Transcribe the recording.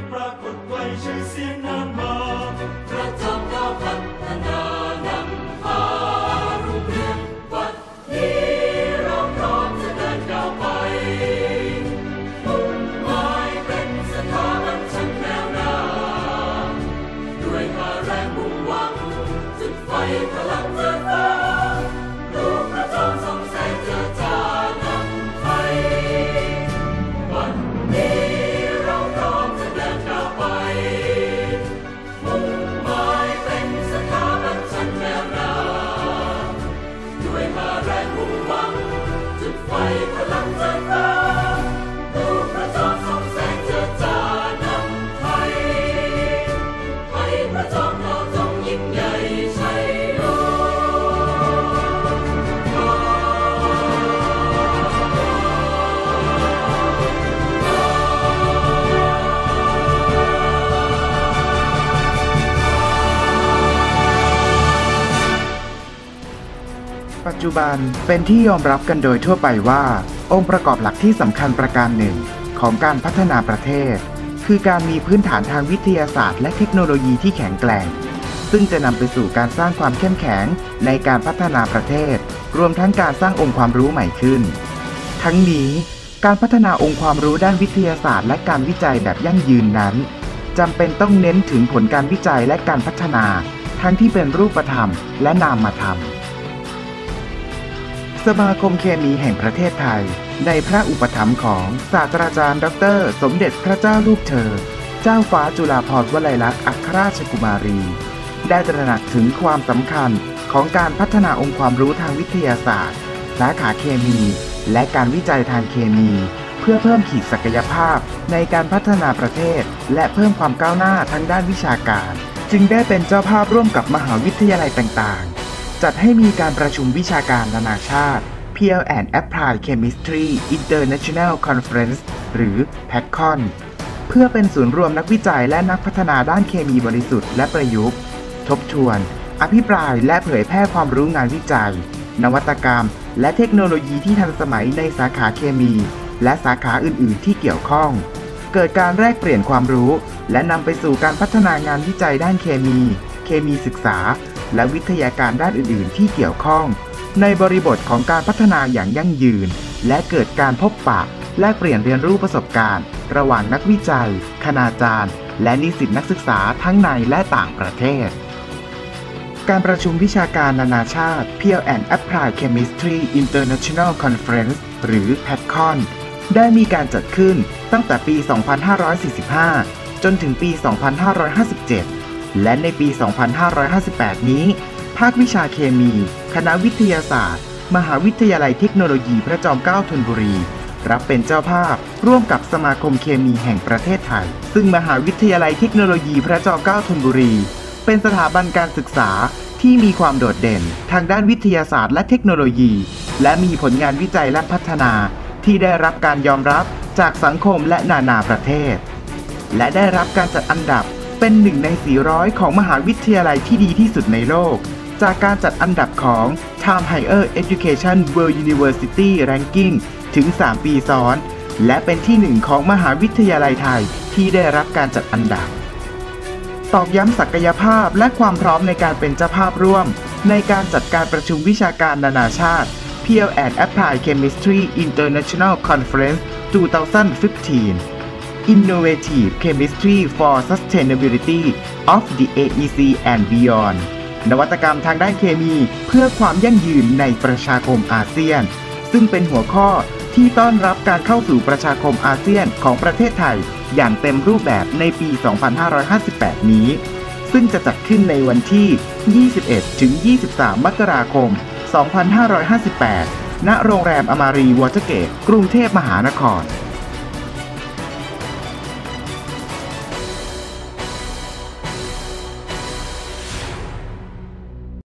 มีวินัยปรากฏไกลชื่อเสียงนานม จจุบันเป็นที่ยอมรับกันโดยทั่วไปว่า องค์ประกอบหลักที่สำคัญประการหนึ่ง ของการพัฒนาประเทศ คือการมีพื้นฐานทางวิทยาศาสตร์ และเทคโนโลยีที่แข็งแกร่ง ซึ่งจะนำไปสู่การสร้างความเข้มแข็งในการพัฒนาประเทศ รวมทั้งการสร้างองค์ความรู้ใหม่ขึ้น ทั้งนี้การพัฒนาองค์ความรู้ด้านวิทยาศาสตร์ และการวิจัยแบบยั่งยืนนั้นจำเป็นต้องเน้นถึงผลการวิจัยและการพัฒนา ทั้งที่เป็นรูปธรรมและนามธรรม สมาคมเคมีแห่งประเทศไทย ในพระอุปถัมภ์ของศาสตราจารย์ดร สมเด็จพระเจ้าลูกเธอ เจ้าฟ้าจุฬาภรณ์วลัยลักษณ์อัครราชกุมารี ได้ตระหนักถึงความสำคัญของการพัฒนาองค์ความรู้ทางวิทยาศาสตร์ สาขาเคมี และการวิจัยทางเคมี เพื่อเพิ่มขีดศักยภาพในการพัฒนาประเทศ และเพิ่มความก้าวหน้าทางด้านวิชาการ จึงได้เป็นเจ้าภาพร่วมกับมหาวิทยาลัยต่างๆ จัดให้มีการประชุมวิชาการนานาชาติ Pure and Applied Chemistry International Conference หรือ PACCON เพื่อเป็นศูนย์รวมนักวิจัยและนักพัฒนาด้านเคมีบริสุทธิ์และประยุกต์ ทบทวน อภิปรายและเผยแพร่ความรู้งานวิจัย นวัตกรรม และเทคโนโลยีที่ทันสมัยในสาขาเคมี และสาขาอื่น ๆ ที่เกี่ยวข้อง เกิดการแลกเปลี่ยนความรู้ และนำไปสู่การพัฒนางานวิจัยด้านเคมี เคมีศึกษา และวิทยาการด้านอื่น ๆ ที่เกี่ยวข้อง ในบริบทของการพัฒนาอย่างยั่งยืน และเกิดการพบปะ แลกเปลี่ยนเรียนรู้ประสบการณ์ ระหว่างนักวิจัย คณาจารย์ และนิสิตนักศึกษาทั้งในและต่างประเทศ การประชุมวิชาการนานาชาติ Pure and Applied Chemistry International Conference หรือ PACCON ได้มีการจัดขึ้นตั้งแต่ปี 2545 จนถึงปี 2557 และในปี 2558 นี้ ภาควิชาเคมี คณะวิทยาศาสตร์ มหาวิทยาลัยเทคโนโลยีพระจอมเกล้าธนบุรี รับเป็นเจ้าภาพร่วมกับสมาคมเคมีแห่งประเทศไทย ซึ่งมหาวิทยาลัยเทคโนโลยีพระจอมเกล้าธนบุรี เป็นสถาบันการศึกษาที่มีความโดดเด่น ทางด้านวิทยาศาสตร์และเทคโนโลยี และมีผลงานวิจัยและพัฒนา ที่ได้รับการยอมรับจากสังคมและนานาประเทศ และได้รับการจัดอันดับ เป็นหนึ่งใน 400 ของมหาวิทยาลัยที่ดีที่สุดในโลก จากการจัดอันดับของ Time Higher Education World University Ranking ถึง 3 ปีซ้อน และเป็นที่หนึ่งของมหาวิทยาลัยไทยที่ได้รับการจัดอันดับ ตอกย้ำศักยภาพและความพร้อมในการเป็นเจ้าภาพร่วม ในการจัดการประชุมวิชาการนานาชาติ Pure and Applied Chemistry International Conference 2015 Innovative Chemistry for Sustainability of the AEC and Beyond นวัตกรรมทางด้านเคมีเพื่อความยั่งยืนในประชาคมอาเซียน ซึ่งเป็นหัวข้อที่ต้อนรับการเข้าสู่ประชาคมอาเซียนของประเทศไทย อย่างเต็มรูปแบบในปี 2558 นี้ ซึ่งจะจัดขึ้นในวันที่ 21-23 มกราคม 2558 ณ โรงแรมอมารีวอเตอร์เกต กรุงเทพมหานคร